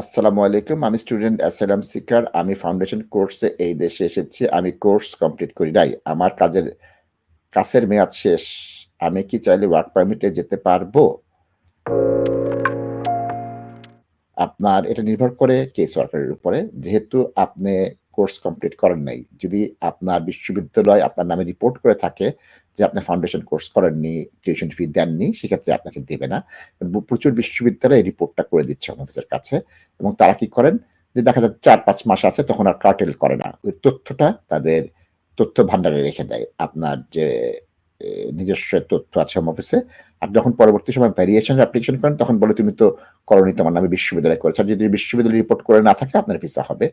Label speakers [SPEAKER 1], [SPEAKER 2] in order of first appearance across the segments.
[SPEAKER 1] আসসালামু আলাইকুম। আমি স্টুডেন্ট অ্যাসাইলাম সিকার। আমি ফাউন্ডেশন কোর্সে এই দেশে এসেছি। আমি কোর্স কমপ্লিট করি নাই। আমার কাজের কাছের মেয়াদ শেষ। আমি কি চাইলে ওয়ার্ক পারমিটে যেতে পারব? আপনার এটা নির্ভর করে কেস ওয়ার্কারের উপরে। যেহেতু আপনি কোর্স কমপ্লিট করেন নাই। যদি আপনার বিশ্ববিদ্যালয় আপনার নামে রিপোর্ট করে থাকে যে আপনি ফাউন্ডেশন কোর্স করেননি, টিউশন ফি দেননি, সেক্ষেত্রে আপনাকে দেবে না। প্রচুর বিশ্ববিদ্যালয় রিপোর্টটা করে দিচ্ছে হোম অফিসের কাছে এবং তারা কি করেন? যে দেখা যায় ৪-৫ মাস আছে তখন আর কার্টেল করে না। ওই তথ্যটা তাদের তথ্য ভান্ডারে রেখে দেয়। আপনার যে নিজস্ব তথ্য আছে হোম অফিসে। আর যখন পরবর্তী সময় ভ্যারিয়েশন অ্যাপ্লিকেশন করেন তখন বলে তুমি তো করোনি তোমার নামে বিশ্ববিদ্যালয় করেছ। আর যদি বিশ্ববিদ্যালয় রিপোর্ট করে না থাকে আপনার ভিসা হবে।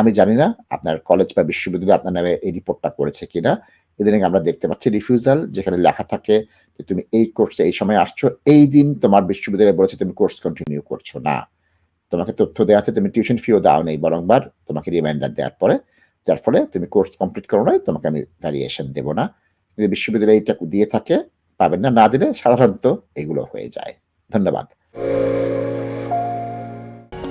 [SPEAKER 1] আমি জানি না আপনার কলেজ বা বিশ্ববিদ্যালয় আপনার নামে এই রিপোর্টটা করেছে কিনা। ইদানিং আমরা দেখতে পাচ্ছি রিফিউজাল যেখানে লেখা থাকে যে তুমি এই কোর্সে এই সময় আসছো। এই দিন তোমার বিশ্ববিদ্যালয় বলেছে তুমি কোর্স কন্টিনিউ করছ না। তোমাকে তথ্য দেওয়া আছে তুমি টিউশন ফিও দাও নেই বরংবার তোমাকে রিমাইন্ডার দেওয়ার পরে। যার ফলে তুমি কোর্স কমপ্লিট করো নাই, তোমাকে আমি ভ্যারিয়েশন দেবো না। যদি বিশ্ববিদ্যালয় এইটা দিয়ে থাকে পাবেন না। না দিলে সাধারণত এগুলো হয়ে যায়। ধন্যবাদ।